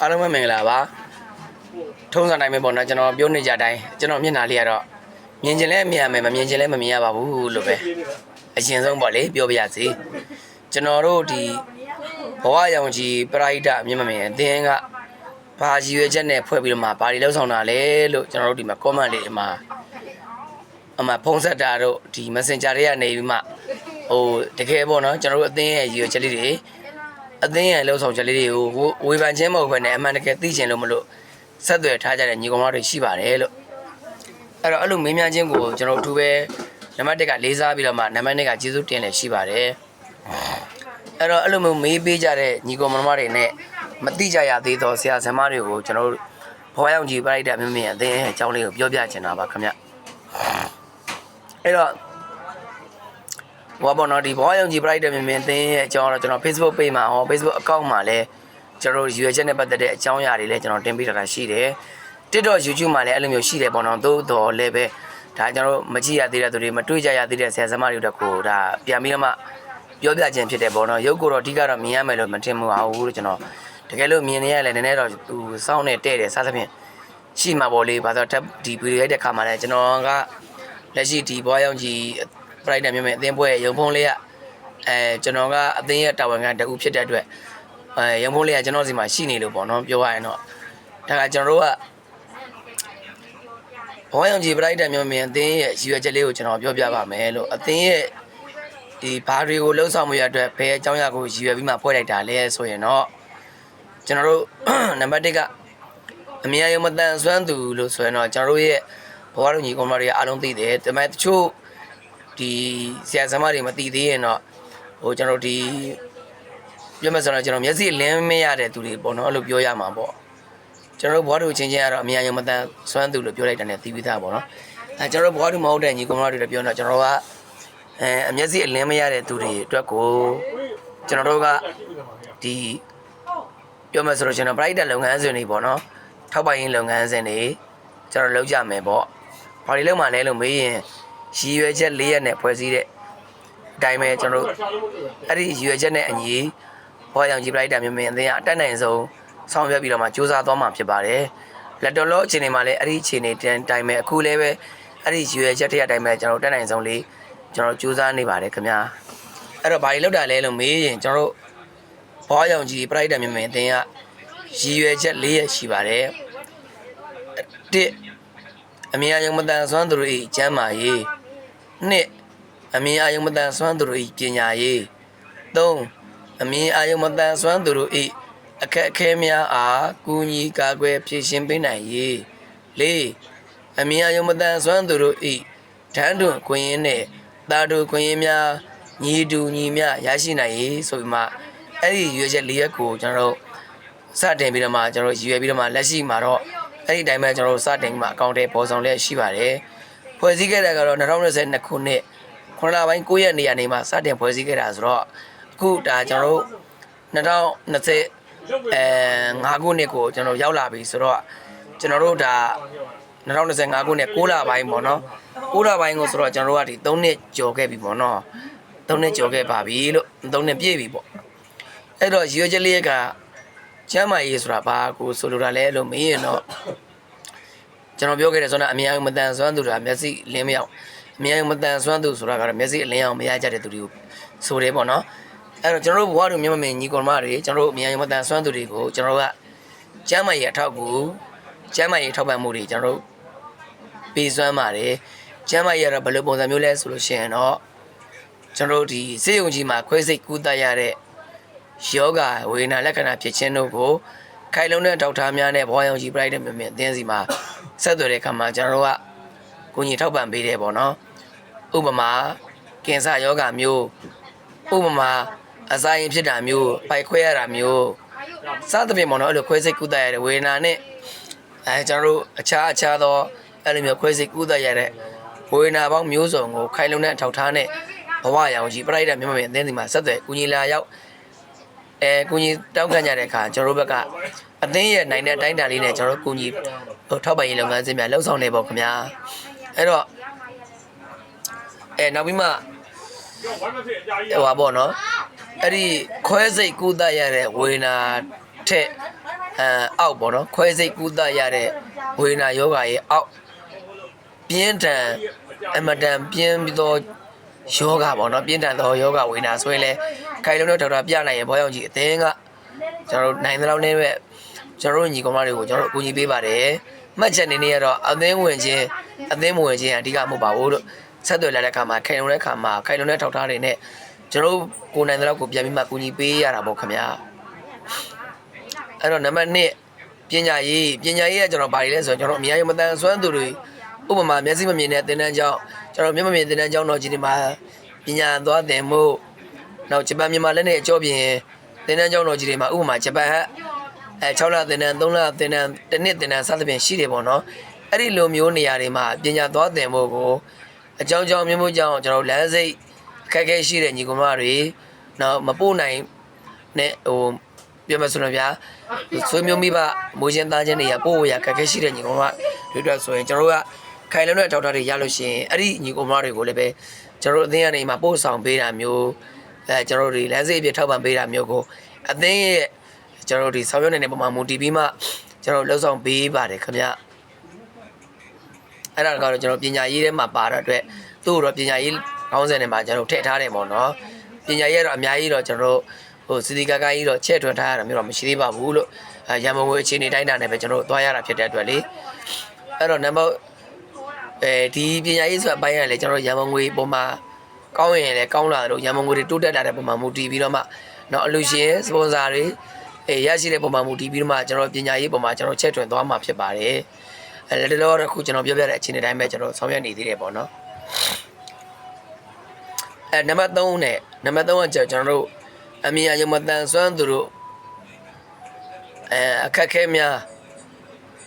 အားလုံးပဲမင်္ဂလာပါထုံးစံတိုင်းပဲပေါ့နော်ကျွန်တော်ပြောနေကြတိုင်းကျွန်တော်မျက်နှာလေးကတော့မြင်ချင်လဲမြင်ရမယ်မမြင်ချင်လဲမမြင်ရပါဘူးလို့ပဲအရင်ဆုံးပေါ့လေပြောပြရစီကျွန်တော်တို့ဒီဘဝရောင်ကြီးပရိုက်တာမြင်မမြင်အတင်းကဘာရည်ရွယ်ချက်နဲ့ဖွဲ့ပြီးတော့မှဘာတွေလှုပ်ဆောင်တာလဲလို့ကျွန်တော်တို့ဒီမှာ comment လေးအမှာအမှဖုံးဆက်တာတို့ဒီ messenger တွေကနေပြီးမှဟိုတကယ်ပေါ့နော်ကျွန်တော်တို့အတင်းရဲ့ရည်ရွယ်ချက်လေးတွေ အတင်းရဲ့လှုပ်ဆောင်ချက်လေးတွေကိုဝေဖန်ခြင်းမဟုတ်ဘဲနဲ့အမှန်တကယ်သိချင်လို့မလို့ဆက်သွယ်ထားကြတဲ့ညီကောင်မတွေရှိပါတယ်လို့အဲ့တော့အဲ့လိုမေးမြန်းခြင်းကိုကျွန်တော်တို့အထူးပဲနံပါတ်1ကလေးစားပြီးတော့မှနံပါတ်2ကကျေးဇူးတင်လည်းရှိပါတယ်အဲ့တော့အဲ့လိုမျိုးမေးပေးကြတဲ့ညီကောင်မတွေနဲ့မသိကြရသေးသောဆရာဆရာမတွေကိုကျွန်တော်တို့ဘဝရောင်ကြီးပရိုက်တာမြင်မြင်အတင်းရဲ့အကြောင်းလေးကိုပြောပြချင်တာပါခင်ဗျအဲ့တော့ ဘောပေါ့နော်ဒီဘောရောင်ကြီး bright မြင်မြင်အသင်းရဲ့အကြောင်းတော့ကျွန်တော် Facebook page မှာဟော Facebook account မှာလည်းကျွန်တော်တို့ရွေချက်နဲ့ပတ်သက်တဲ့အကြောင်းအရာတွေလည်းကျွန်တော်တင်ပေးထားတာရှိတယ် TikTok YouTube မှာလည်းအဲ့လိုမျိုးရှိတယ်ပေါ့နော်သို့တော်လည်းပဲဒါကျွန်တော်တို့မကြည့်ရသေးတဲ့သူတွေမတွေ့ကြရသေးတဲ့ဆရာသမားတွေတို့ကိုဒါပြန်ပြီးတော့မှပြောပြခြင်းဖြစ်တယ်ပေါ့နော်ရုပ်ကိုတော့အဓိကတော့မြင်ရမယ်လို့မထင်ဘူးအောင်လို့ကျွန်တော်တကယ်လို့မြင်နေရလဲနည်းနည်းတော့သူစောင်းနေတဲ့တယ်စားသဖြင့်ရှိမှာပေါ့လေဘာသာတက်ဒီဗီဒီယိုရိုက်တဲ့ခါမှာလည်းကျွန်တော်ကလက်ရှိဒီဘောရောင်ကြီး ပရိုက်တာမြင်မြင်အသင်းပွဲရဲ့ရုံဖုံးလေးကအဲကျွန်တော်ကအသင်းရဲ့တာဝန်ခံတအူဖြစ်တဲ့အတွက်အဲရုံဖုံးလေးကကျွန်တော်စီမှာရှိနေလို့ပေါ့နော်ပြောရရင်တော့ဒါကကျွန်တော်တို့ကဘောရောင်ကြီးပရိုက်တာမြင်မြင်အသင်းရဲ့ရည်ရွယ်ချက်လေးကိုကျွန်တော်ပြောပြပါမယ်လို့အသင်းရဲ့ဒီဘာတွေကိုလှုပ်ဆောင်မှုရအတွက်ဘယ်အကြောင်းအရာကိုရည်ရွယ်ပြီးမှဖွဲ့လိုက်တာလဲဆိုရင်တော့ကျွန်တော်တို့နံပါတ်1ကအမြဲယုံမတန်ဆွမ်းသူလို့ဆိုရင်တော့ကျွန်တော်တို့ရဲ့ဘဝတော်ညီကောင်မတွေအားလုံးသိတယ်ဒါပေမဲ့တချို့ ဒီဆရာသမားတွေမတည်သေးရင်တော့ဟိုကျွန်တော်ဒီပြောမယ်ဆိုတော့ကျွန်တော်မျက်စိလင်းမရတဲ့သူတွေပေါ့နော်အဲ့လိုပြောရမှာပေါ့ကျွန်တော်တို့ဘွားတို့ချင်းချင်းကတော့အများကြီးမတန်စွမ်းသူလို့ပြောလိုက်တယ်နဲ့သိပြီးသားပေါ့နော်အဲကျွန်တော်တို့ဘွားတို့မဟုတ်တဲ့ညီကောင်မတွေလည်းပြောတော့ကျွန်တော်ကအဲအမျက်စိအလင်းမရတဲ့သူတွေအတွက်ကိုကျွန်တော်တို့ကဒီပြောမယ်ဆိုတော့ကျွန်တော် bright လုပ်ငန်းစဉ်တွေပေါ့နော်ထောက်ပံ့ရေးလုပ်ငန်းစဉ်တွေကျွန်တော်လုပ်ကြမယ်ပေါ့ဘာတွေလုပ်မှလဲလို့မေးရင် ရည်ရွယ်ချက်၄ရက်နဲ့ဖွဲ့စည်းတဲ့အတိုင်းပဲကျွန်တော်တို့အဲ့ဒီရည်ရွယ်ချက်နဲ့အညီဘောရောင်ကြီးပလိုက်တာမြင်မြင်အသင်းကအတက်နိုင်ဆုံးဆောင်ရွက်ပြီးတော့မှစူးစမ်းသွားမှာဖြစ်ပါတယ်လက်တော်လောအခြေအနေမှာလည်းအဲ့ဒီအခြေအနေတန်းတိုင်းပဲအခုလည်းပဲအဲ့ဒီရည်ရွယ်ချက်တစ်ရက်တိုင်းပဲကျွန်တော်တို့တက်နိုင်ဆုံးလေးကျွန်တော်တို့စူးစမ်းနေပါတယ်ခင်ဗျာအဲ့တော့ဘာတွေလောက်တာလဲလို့မေးရင်ကျွန်တော်တို့ဘောရောင်ကြီးပလိုက်တာမြင်မြင်အသင်းကရည်ရွယ်ချက်၄ရက်ရှိပါတယ်တစ်အမြင်အယုံမတန်ဆွမ်းသူတို့၏ကျမ်းမာရေး နှစ်အမြင်အာယုံမတန်ဆွမ်းသူတို့၏ပညာရေးသုံးအမြင်အာယုံမတန်ဆွမ်းသူတို့၏အခက်အခဲများအားကူညီကာကွယ်ဖြည့်ရှင်းပေးနိုင်ရေးလေးအမြင်အာယုံမတန်ဆွမ်းသူတို့၏ဓာတ်တွန်ခွင့်ရင်းနှင့်တာတူခွင့်ရင်းများညီတူညီမျှရရှိနိုင်ရေးဆိုပြီးမှအဲ့ဒီရွေးချက်လေးရက်ကိုကျွန်တော်တို့စတင်ပြီးတော့မှကျွန်တော်တို့ရွေးပြီးတော့မှလက်ရှိမှာတော့အဲ့ဒီတိုင်းပဲကျွန်တော်တို့စတင်ပြီးမှအကောင့်ထဲပေါ်ဆောင်လျက်ရှိပါတယ် ဖွဲ့စည်းခဲ့တာကတော့2022ခုနှစ်ခုနလပိုင်း9ရက်နေရာနေမှာစတင်ဖွဲ့စည်းခဲ့တာဆိုတော့အခုဒါကျွန်တော်တို့2020အဲ5ခုနှစ်ကိုကျွန်တော်ရောက်လာပြီဆိုတော့ကျွန်တော်တို့ဒါ2025ခုနှစ်6လပိုင်းပေါ့နော်6လပိုင်းကိုဆိုတော့ကျွန်တော်တို့ကဒီ3နှစ်ကျော်ခဲ့ပြီပေါ့နော်3နှစ်ကျော်ခဲ့ပါပြီလို့3နှစ်ပြည့်ပြီပေါ့အဲ့တော့ရွေးချက်လေးကကျမ်းမာရေးဆိုတာဘာကိုဆိုလိုတာလဲလို့မေးရင်တော့ ကျွန်တော်ပြောခဲ့တဲ့ဆိုတော့အများကြီးမတန်ဆွမ်းသူဆိုတာမျက်စိလင်းမရောက်အများကြီးမတန်ဆွမ်းသူဆိုတာကတော့မျက်စိအလင်းအောင်မရကြတဲ့သူတွေကိုဆိုတယ်ပေါ့နော်အဲ့တော့ကျွန်တော်တို့ဘဝတို့မြန်မာမင်းညီကောင်မတွေကျွန်တော်တို့အများကြီးမတန်ဆွမ်းသူတွေကိုကျွန်တော်တို့ကကျမ်းမာရေးအထောက်ကူကျမ်းမာရေးထောက်ပံ့မှုတွေကျွန်တော်တို့ပေးစွမ်းပါတယ်ကျမ်းမာရေးကတော့ဘယ်လိုပုံစံမျိုးလဲဆိုလို့ရှိရင်တော့ကျွန်တော်တို့ဒီစေယုံကြီးမှာခွဲစိတ်ကူးတတ်ရတဲ့ယောဂဝေဒနာလက္ခဏာဖြစ်ခြင်းတို့ကိုခိုင်လုံတဲ့ဒေါက်တာများနဲ့ဘဝရောင်ကြီးပြိုက်တဲ့မြင်မြင်အသင်းစီမှာ ဆက်သွယ်တဲ့အခါမှာကျွန်တော်တို့ကကိုကြီးထောက်ပံ့ပေးတယ်ပေါ့နော်ဥပမာကင်ဆာယောဂမျိုးဥပမာအစာရင်ဖြစ်တာမျိုးပိုက်ခွဲရတာမျိုးစသဖြင့်ပေါ့နော်အဲ့လိုခွဲစိတ်ကုသရတဲ့ဝေဒနာနဲ့အဲကျွန်တော်တို့အခြားအခြားသောအဲ့လိုမျိုးခွဲစိတ်ကုသရတဲ့ဝေဒနာပေါင်းမျိုးစုံကိုခိုင်လုံတဲ့အထောက်ထားနဲ့ဘဝရောင်ကြီးပြိုက်တဲ့မြန်မာပြည်အသင်းစီမှာဆက်သွယ်ကိုကြီးလာရောက်အဲကိုကြီးတောက်ခံကြတဲ့အခါကျွန်တော်တို့ဘက်ကအသင်းရဲ့နိုင်တဲ့အတိုင်းအတာလေးနဲ့ကျွန်တော်တို့ကိုကြီး ဟိုထောက်ပံ့ရေးလုပ်ငန်းစဉ်များလှုပ်ဆောင်နေပေါ့ခင်ဗျာအဲ့တော့အဲနောက်ပြီးမှဟိုပါပေါ့နော်အဲ့ဒီခွဲစိတ်ကုသရတဲ့ဝေနာထက်အဲအောက်ပေါ့နော်ခွဲစိတ်ကူးတတ်ရတဲ့ဝေဒနာယောဂရဲ့အောက်ပြင်းထန်အမတန်ပြင်းပြီးတော့ယောဂပေါ့နော်ပြင်းထန်သောယောဂဝေဒနာဆိုရင်လည်းခိုင်လုံးတဲ့ဒေါက်တာပြနိုင်ရင်ဘောရောက်ကြီးအသင်းကကျွန်တော်တို့နိုင်တဲ့လောက်နဲ့ပဲ ကျွန်တော်တို့ညီကောင်မတွေကိုကျွန်တော်တို့အကူအညီပေးပါတယ်မှတ်ချက်နေနေရတော့အသင်းဝင်ခြင်းအသင်းမဝင်ခြင်းအဓိကမဟုတ်ပါဘူးလို့ဆက်သွယ်လာတဲ့အခါမှာခိုင်လုံးတဲ့အခါမှာခိုင်လုံးတဲ့ထောက်ထားတွေနဲ့ကျွန်တော်တို့ကိုယ်နိုင်တဲ့လောက်ကိုပြန်ပြီးမှကူညီပေးရတာပေါ့ခင်ဗျာအဲ့တော့နံပါတ်1ပညာရေးပညာရေးကကျွန်တော်ဘာတွေလဲဆိုတော့ကျွန်တော်အများကြီးမတန်ဆွမ်းသူတွေဥပမာမျက်စိမမြင်တဲ့သင်တန်းကျောင်းကျွန်တော်မျက်မမြင်သင်တန်းကျောင်းတော့ကြီးဒီမှာပညာသွားသင်မှုနောက်ဂျပန်မြန်မာလက်နဲ့အကျော်ပြင်သင်တန်းကျောင်းတော်ကြီးတွေမှာဥပမာဂျပန်ဟက် အဲ6လသင်တန်း3လသင်တန်းတစ်နှစ်သင်တန်းစသဖြင့်ရှိတယ်ပေါ့နော်အဲ့ဒီလိုမျိုးနေရာတွေမှာပညာသွားသင်မှုကိုအကြောင်းကြောင်းမျိုးမျိုးကြောင့်ကျွန်တော်လမ်းစိတ်အခက်အခဲရှိတဲ့ညီကောင်မတွေနောက်မပို့နိုင်နဲ့ဟိုပြောမစလို့ဗျာဆွေမျိုးမိဘမိုးချင်းသားချင်းတွေကပို့ဝရခက်ခဲရှိတဲ့ညီကောင်မတွေအတွက်ဆိုရင်ကျွန်တော်တို့ကခိုင်လုံးတဲ့ဒေါက်တာတွေရလို့ရှိရင်အဲ့ဒီညီကောင်မတွေကိုလည်းပဲကျွန်တော်တို့အသင်းကနေမှပို့ဆောင်ပေးတာမျိုးအဲကျွန်တော်တို့ဒီလမ်းစိပ်ပြထောက်ပံ့ပေးတာမျိုးကိုအသင်းရဲ့ ကျွန်တော်တို့ဒီဆောင်ရွက်နေတဲ့ပုံမှာမူတည်ပြီးမှကျွန်တော်တို့လှုပ်ဆောင်ပေးပါတယ်ခင်ဗျအဲ့ဒါကတော့ကျွန်တော်ပညာရေးထဲမှာပါတဲ့အတွက်သူ့တော့ပညာရေးခေါင်းစဉ်ထဲမှာကျွန်တော်ထည့်ထားတယ်ပေါ့နော်ပညာရေးကတော့အများကြီးတော့ကျွန်တော်တို့ဟိုစီဒီကာကာကြီးတော့ချက်ထွန်ထားရတာမျိုးတော့မရှိသေးပါဘူးလို့အဲရန်မုံငွေအခြေအနေတိုင်းတာနဲ့ပဲကျွန်တော်တို့သွားရတာဖြစ်တဲ့အတွက်လေအဲ့တော့နံပါတ်အဲဒီပညာရေးဆိုအပိုင်းရလေကျွန်တော်တို့ရန်မုံငွေပုံမှာကောင်းရင်လည်းကောင်းလာတယ်လို့ရန်မုံငွေတွေတိုးတက်လာတဲ့ပုံမှာမူတည်ပြီးတော့မှတော့အလူရှင်စပွန်ဆာတွေ အဲရရှိတဲ့ပုံမှာမူတည်ပြီးတော့မှကျွန်တော်ပညာရေးပုံမှာကျွန်တော်ချက်ထွန်သွားမှာဖြစ်ပါတယ်အဲလက်တော်တော့ခုကျွန်တော်ပြောပြတဲ့အခြေအနေတိုင်းပဲကျွန်တော်ဆောင်ရွက်နေသေးတယ်ပေါ့နော်အဲနံပါတ်3နဲ့နံပါတ်3ကကျွန်တော်တို့အမြင်အယုံမတန်ဆွမ်းသူတို့အဲအခက်အခဲများ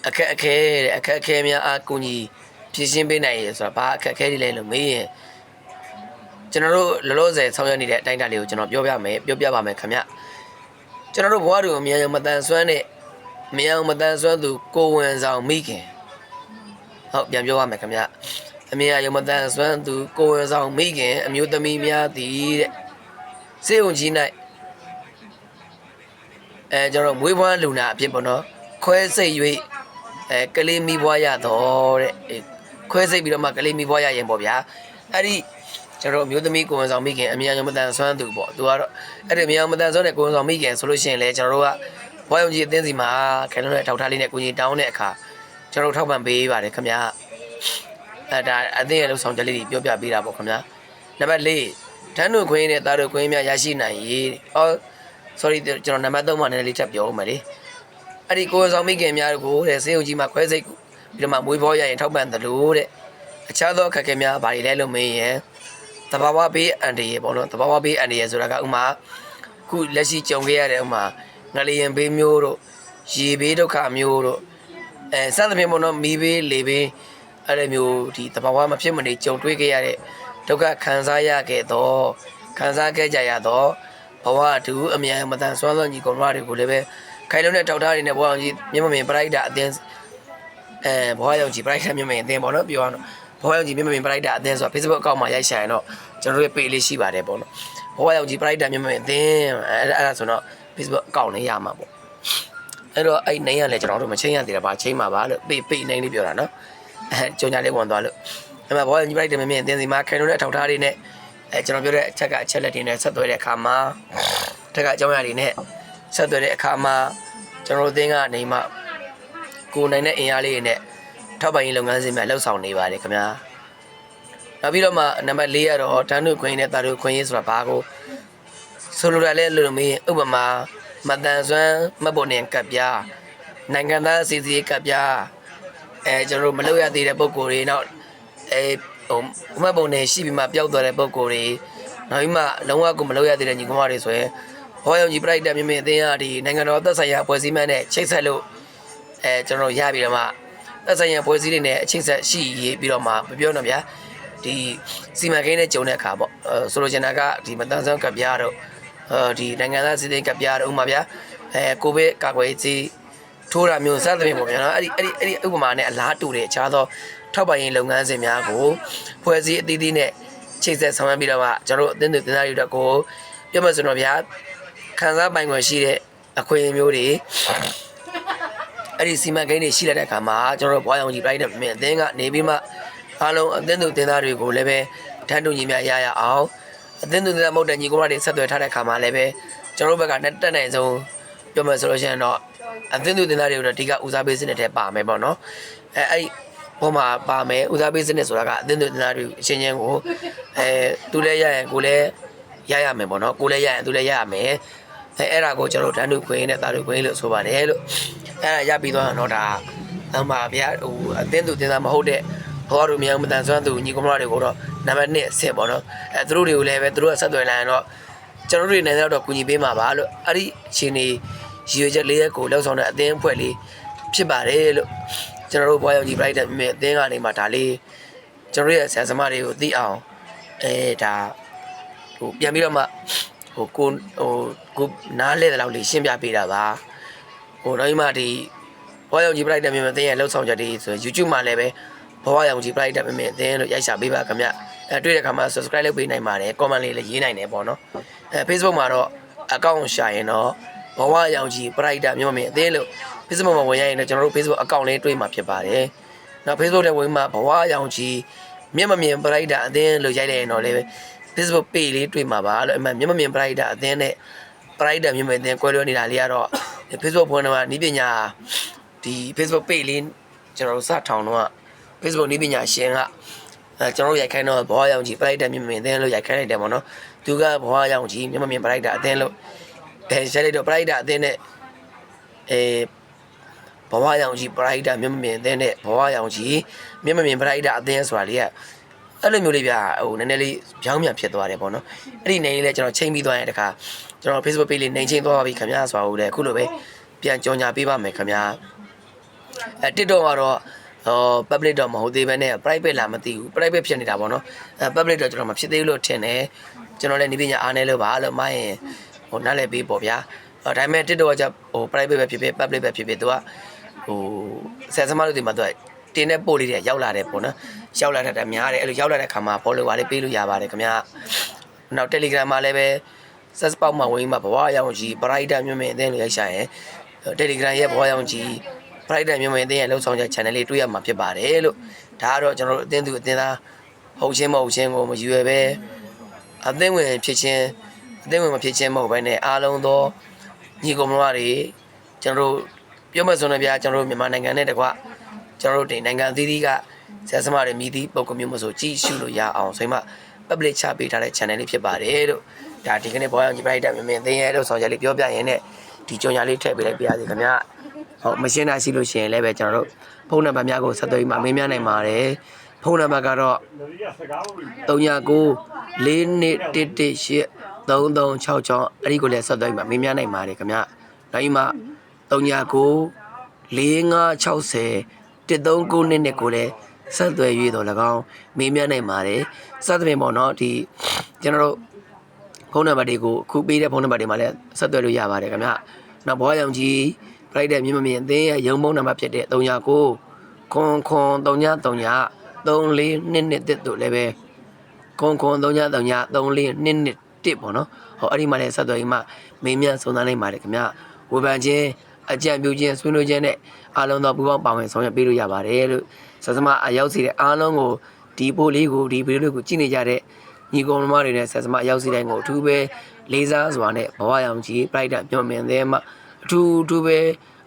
အခက်အခဲတဲ့အခက်အခဲများအကူညီဖြည့်ရှင်းပေးနိုင်ရဆိုတာဘာအခက်အခဲတွေလဲလို့မေးရင်ကျွန်တော်တို့လောလောဆယ်ဆောင်ရွက်နေတဲ့အတိုင်းအတာလေးကိုကျွန်တော်ပြောပြမယ်ပြောပြပါမယ်ခင်ဗျ ကျွန်တော်တို့ဘဝတွေကိုအမြင်အယုံမတန်ဆွမ်းတဲ့အမြင်အယုံမတန်ဆွမ်းသူကိုဝင်ဆောင်မိခင်ဟုတ်ပြန်ပြောပါမယ်ခင်ဗျအမြင်အယုံမတန်ဆွမ်းသူကိုဝင်ဆောင်မိခင်အမျိုးသမီးများသည်တဲ့စေုံကြီး၌အဲကျွန်တော်မွေးဖွားလူနာအဖြစ်ပေါ့နော်ခွဲစိတ်၍အဲကလေးမိဘွားရတော့တဲ့အဲခွဲစိတ်ပြီးတော့မှကလေးမိဘွားရရင်ပေါ့ဗျာအဲ့ဒီ ကျွန်တော်တို့မျိုးသမီးကိုဝန်ဆောင်မိခင်အမြန်ရုံမတန်ဆွမ်းသူပေါ့သူကတော့အဲ့ဒီအမြန်မတန်ဆွမ်းတဲ့ကိုဝန်ဆောင်မိခင်ဆိုလို့ရှိရင်လေကျွန်တော်တို့ကဘွားယုံကြီးအသင်းစီမှာခဲလုံးနဲ့ထောက်ထားလေးနဲ့ကိုကြီးတောင်းတဲ့အခါကျွန်တော်တို့ထောက်ပံ့ပေးပါတယ်ခင်ဗျာအဲဒါအသင်းရဲ့လုံဆောင်ချက်လေးတွေပြောပြပေးတာပေါ့ခင်ဗျာနံပါတ်၄တန်းတို့ခွင်းနဲ့တာတို့ခွင်းများရရှိနိုင်ရေးအော် sorry ကျွန်တော်နံပါတ်3မှာနည်းနည်းလေးထပ်ပြောဦးမယ်လေအဲ့ဒီကိုယ်ဆောင်မိခင်များကိုတဲ့စေယုံကြီးမှာခွဲစိတ်ပြီးတော့မှမွေးဘောရရင်ထောက်ပံ့သလိုတဲ့အခြားသောအခက်အခဲများဘာတွေလဲလို့မေးရင် တဘာဝဘေးအန်တရေပေါ့နော်တဘာဝဘေးအန်တရေဆိုတာကဥမာခုလက်ရှိကြုံခဲ့ရတဲ့ဥမာငလျင်ဘေးမျိုးတို့ရေဘေးဒုက္ခမျိုးတို့အဲစသဖြင့်ပေါ့နော်မီးဘေးလေဘေးအဲ့လိုမျိုးဒီတဘာဝမဖြစ်မနေကြုံတွေ့ခဲ့ရတဲ့ဒုက္ခခံစားရခဲ့တော့ခံစားခဲ့ကြရတော့ဘဝတူအမြန်မတန်ဆွမ်းသောညီကောင်မတွေကိုလည်းပဲခိုင်လုံးတဲ့ထောက်ထားတွေနဲ့ဘဝအောင်ကြီးမျက်မမြင်ပရိုက်တာအတင်းအဲဘဝရောက်ကြီးပရိုက်တာမျက်မမြင်အတင်းပေါ့နော်ပြောရအောင် ဘဝရောက်ကြီးမျက်မမြင်ပရိုက်တာအတင်းဆိုတာ Facebook အကောင့်မှာရိုက်ရှာရင်တော့ကျွန်တော်တို့ရဲ့ page လေးရှိပါတယ်ပေါ့နော်ဘဝရောက်ကြီးပရိုက်တာမျက်မမြင်အတင်းအဲအဲ့ဒါဆိုတော့ Facebook အကောင့်လေးရမှာပေါ့အဲ့တော့အဲ့နိုင်ရလဲကျွန်တော်တို့မချင်းရသေးတာပါချင်းမှာပါလို့ page page နိုင်လေးပြောတာနော်အဲကြုံညာလေးဝင်သွားလို့အဲ့မှာဘဝရောက်ကြီးပရိုက်တာမျက်မမြင်အတင်းစီမှာခိုင်လုံးတဲ့ထောက်ထားတွေနဲ့အဲကျွန်တော်ပြောတဲ့အချက်ကအချက်လက်တွေနဲ့ဆက်သွယ်တဲ့အခါမှာတက်ကအကြောင်းအရာတွေနဲ့ဆက်သွယ်တဲ့အခါမှာကျွန်တော်တို့အသင်းကနေမှကိုယ်နိုင်တဲ့အင်အားလေးတွေနဲ့ ထောက်ပံ့ရေးလုပ်ငန်းစဉ်များလှုပ်ဆောင်နေပါတယ်ခင်ဗျာနောက်ပြီးတော့မှနံပါတ်၄ကတော့တန်းတို့ခွင့်နဲ့တာတို့ခွင့်ရေးဆိုတာဘာကိုဆိုလိုတာလဲလို့မေးဥပမာမတန်ဆွမ်းမတ်ပေါ်နေကပ်ပြားနိုင်ငံသားအစီအစီကပ်ပြားအဲကျွန်တော်တို့မလုပ်ရသေးတဲ့ပုံကိုယ်တွေနောက်အဲဟိုမှတ်ပုံနဲ့ရှိပြီးမှပျောက်သွားတဲ့ပုံကိုယ်တွေနောက်ပြီးမှလုံးဝကိုမလုပ်ရသေးတဲ့ညီကောင်မတွေဆိုရင်ဘောယုံကြီးပြိုက်တဲ့မြင်မြင်အသင်းအားဒီနိုင်ငံတော်သက်ဆိုင်ရာအဖွဲ့အစည်းများနဲ့ချိတ်ဆက်လို့အဲကျွန်တော်ရပြီးတော့မှ သက်ဆိုင်ရာအဖွဲ့အစည်းတွေနဲ့အချိတ်ဆက်ရှိရေးပြီးတော့မှမပြောတော့ဗျာဒီစီမံကိန်းနဲ့ကြုံတဲ့အခါပေါ့အဲဆိုလိုချင်တာကဒီမတန်ဆန်းကပ်ပြားတော့အဲဒီနိုင်ငံသားစီစဉ်ကပ်ပြားတော့ဥမာဗျာအဲကိုဗစ်ကာကွယ်ရေးထိုးတာမျိုးစသဖြင့်ပေါ့ဗျာနော်အဲ့ဒီအဲ့ဒီအဲ့ဒီဥပမာနဲ့အလားတူတဲ့အခြားသောထောက်ပံ့ရေးလုပ်ငန်းစဉ်များကိုဖွဲ့စည်းအသီးသီးနဲ့ချိတ်ဆက်ဆောင်ရွက်ပြီးတော့မှကျွန်တော်တို့အသင်းသူတင်သားတွေတော့ကိုပြောမှဆိုတော့ဗျာခံစားပိုင်ခွင့်ရှိတဲ့အခွင့်အရေးမျိုးတွေ အဲ့ဒီစီမံကိန်းတွေရှိလိုက်တဲ့အခါမှာကျွန်တော်တို့ဘွားရောင်ကြီးပြိုက်တဲ့မြင်အသင်းကနေပြီးမှအားလုံးအသင်းသူတင်သားတွေကိုလည်းပဲထမ်းတူညီမြရရအောင်အသင်းသူတင်သားမဟုတ်တဲ့ညီကောင်မတွေဆက်သွယ်ထားတဲ့အခါမှာလည်းပဲကျွန်တော်တို့ဘက်ကနဲ့တက်နိုင်ဆုံးပြောမယ်ဆိုလို့ရှိရင်တော့အသင်းသူတင်သားတွေကိုတော့ဒီကဦးစားပေးစနစ်ထဲပါမယ်ပေါ့နော်အဲအဲ့ဒီဟိုမှာပါမယ်ဦးစားပေးစနစ်ဆိုတာကအသင်းသူတင်သားတွေအချင်းချင်းကိုအဲသူလည်းရရင်ကိုလည်းရရမယ်ပေါ့နော်ကိုလည်းရရင်သူလည်းရရမယ်အဲအဲ့ဒါကိုကျွန်တော်တို့တန်းတူခွင့်နဲ့တာတူခွင့်လို့ဆိုပါတယ်လို့ အဲ့ဒါရပြီးတော့တော့ဒါအမှဗျာဟိုအသင်းသူတင်သားမဟုတ်တဲ့ဘောတို့မြောင်မတန်ဆွမ်းသူညီကောင်မတွေကိုတော့နံပါတ်1အဆင့်ပေါ့နော်အဲသူတို့တွေကိုလည်းပဲသူတို့ကဆက်သွယ်လာရင်တော့ကျွန်တော်တို့တွေနိုင်တော့ကူညီပေးမှာပါလို့အဲ့ဒီအချိန်နေရည်ရွယ်ချက်လေးရက်ကိုလောက်ဆောင်တဲ့အသင်းအဖွဲ့လေးဖြစ်ပါတယ်လို့ကျွန်တော်တို့ဘွားရောင်ကြီး bright မြင်အသင်းကနေမှဒါလေးကျွန်တော်တို့ရဲ့ဆရာသမားတွေကိုသိအောင်အဲဒါဟိုပြန်ပြီးတော့မှဟိုကိုဟိုကိုနားလဲတဲ့လောက်လေးရှင်းပြပေးတာပါ ဟိုနောက်မှဒီဘွားရောင်ကြီး bright မြင်အသင်းရဲ့လောက်ဆောင်ချက်တွေဆို YouTube မှာလည်းပဲဘွားရောင်ကြီး bright မြင်အသင်းလို့ရိုက်ရှာပေးပါခင်ဗျအဲတွေ့တဲ့အခါမှာ subscribe လုပ်ပေးနိုင်ပါတယ် comment လေးလည်းရေးနိုင်တယ်ပေါ့နော်အဲ Facebook မှာတော့ account ရှာရင်တော့ဘဝရောင်ကြီး bright မြန်မာမြင်အသေးလို့ Facebook မှာဝင်ရရင်တော့ကျွန်တော်တို့ Facebook account လေးတွေ့မှာဖြစ်ပါတယ်။နောက် Facebook ထဲဝင်မှာဘဝရောင်ကြီးမြန်မာမြင် bright အသင်းလို့ရိုက်လိုက်ရင်တော့လည်း Facebook page လေးတွေ့မှာပါလို့အမှမြန်မာမြင် bright အသင်းနဲ့ bright မြန်မာအသင်းကွဲလွဲနေတာလေးကတော့ Facebook ဖွင့်တော့နီးပညာဒီ Facebook page လေးကျွန်တော်တို့စထောင်တော့ Facebook နီးပညာရှင်ကအဲကျွန်တော်တို့ရိုက်ခိုင်းတော့ဘဝရောင်ကြီး bright မြန်မာမြင်အသင်းလို့ရိုက်ခိုင်းလိုက်တယ်ပေါ့နော်။သူကဘဝရောင်ကြီးမြန်မာမြင် bright အသင်းလို့အဲရိုက်လိုက်တော့ bright အသင်းနဲ့အဲဘဝရောင်ကြီး bright မြန်မာမြင်အသင်းနဲ့ဘဝရောင်ကြီးမြန်မာမြင် bright အသင်းဆိုတာလေးက အဲ့လိုမျိုးလေးဗျာဟိုနည်းနည်းလေးပြောင်းပြန်ဖြစ်သွားတယ်ပေါ့နော်။အဲ့ဒီနေလေးကျွန်တော်ချိန်ပြီးသွားရင်တခါကျွန်တော် Facebook page လေးနှိမ်ချင်းသွားပါပြီခင်ဗျာဆိုတာကိုလည်းအခုလိုပဲပြန်ကြော်ညာပေးပါမယ်ခင်ဗျာ။အဲ TikTok ကတော့ဟော public တော့မဟုတ်သေးဘဲနဲ့ private လာမသိဘူး private ဖြစ်နေတာပေါ့နော်အဲ public တော့ကျွန်တော်မဖြစ်သေးဘူးလို့ထင်တယ်ကျွန်တော်လည်းနေပညာအားနေလို့ပါလို့မရင်ဟိုနားလည်ပေးပေါ့ဗျာဟောဒါပေမဲ့ TikTok ကကြဟို private ပဲဖြစ်ဖြစ် public ပဲဖြစ်ဖြစ်သူကဟိုဆက်စမလို့ဒီမှာသူက တင်းတဲ့ပို့လေးတွေရောက်လာတယ်ပေါ့နော်ရောက်လာတဲ့များတယ်အဲ့လိုရောက်လာတဲ့ခါမှာ follower လေးပေးလို့ရပါတယ်ခင်ဗျာနောက် Telegram မှာလည်းပဲဆက်ပေါက်မှာဝင်မှာဘဝရောင်ကြီး brighter မြင့်မြင့်အသင်းလို့ရိုက်ရှာရင် Telegram ရဲ့ဘဝရောင်ကြီး brighter မြင့်မြင့်အသင်းရဲ့လှုပ်ဆောင်ချက် channel လေးတွေ့ရမှာဖြစ်ပါတယ်လို့ဒါကတော့ကျွန်တော်တို့အသင်းသူအသင်းသားဟုတ်ချင်းမဟုတ်ချင်းကိုမရွယ်ပဲအသင်းဝင်ဖြစ်ချင်းအသင်းဝင်မဖြစ်ချင်းမဟုတ်ဘဲနဲ့အားလုံးသောညီကောင်မတွေကျွန်တော်တို့ပြောမှဆိုနေပြကျွန်တော်တို့မြန်မာနိုင်ငံနဲ့တကွ ကျွန်တော်တို့ဒီနိုင်ငံအသီးသီးကဆရာသမားတွေမြည်သည့်ပုံကမျိုးမဆိုကြည့်ရှုလို့ရအောင်ဆိုမှ public ချပေးထားတဲ့ channel လေးဖြစ်ပါတယ်လို့ဒါဒီကနေ့ဘောရောင်ကြီး brighter မြင်မြင်အသင်းရဲ့လှုပ်ဆောင်ချက်လေးပြောပြရင်းနဲ့ဒီကြော်ညာလေးထည့်ပေးလိုက်ပါရစေခင်ဗျာဟုတ်မရှင်းတာရှိလို့ရှိရင်လည်းပဲကျွန်တော်တို့ဖုန်းနံပါတ်များကိုဆက်သွယ်ပြီးမှမေးမြန်းနိုင်ပါတယ်ဖုန်းနံပါတ်ကတော့39 4211 3366အဲ့ဒီကိုလည်းဆက်သွယ်ပြီးမှမေးမြန်းနိုင်ပါတယ်ခင်ဗျနောက်ပြီးမှ39 4560 139နှစ်ကိုလည်းဆက်သွယ်၍တော့၎င်းမေးမြန်းနိုင်ပါတယ်စသဖြင့်ပေါ့နော်ဒီကျွန်တော်တို့ဖုန်းနံပါတ်တွေကိုအခုပေးတဲ့ဖုန်းနံပါတ်တွေမှာလည်းဆက်သွယ်လို့ရပါတယ်ခင်ဗျ။နောက်ဘွားရောင်ကြီးပြိုက်တဲ့မြင့်မမြင့်အသင်းရဲ့ရုံဖုန်းနံပါတ်ဖြစ်တဲ့39ခွန်ခွန်3939 3422တစ်တို့လည်းပဲခွန်ခွန်3939 3422ပေါ့နော်။ဟောအဲ့ဒီမှာလည်းဆက်သွယ်ပြီးမှမင်းမြန်စုံစမ်းနိုင်ပါတယ်ခင်ဗျ။ဝေဖန်ခြင်း အကြံပြုခြင်းဆွေးနွေးခြင်းနဲ့အားလုံးသောပူးပေါင်းပါဝင်ဆောင်ရွက်ပေးလို့ရပါတယ်လို့ဆက်စမအရောက်စီတဲ့အားလုံးကိုဒီပို့လေးကိုဒီဗီဒီယိုလေးကိုကြည့်နေကြတဲ့ညီကောင်မတွေနဲ့ဆက်စမအရောက်စီတိုင်းကိုအထူးပဲလေးစားစွာနဲ့ဘဝရောင်ကြီးပြိုက်တာညွန်မြင်သေးမှအထူးအထူးပဲ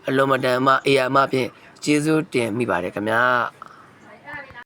အလုံးမတန်မှအေယာမဖြင့်ကျေးဇူးတင်မိပါတယ်ခင်ဗျာ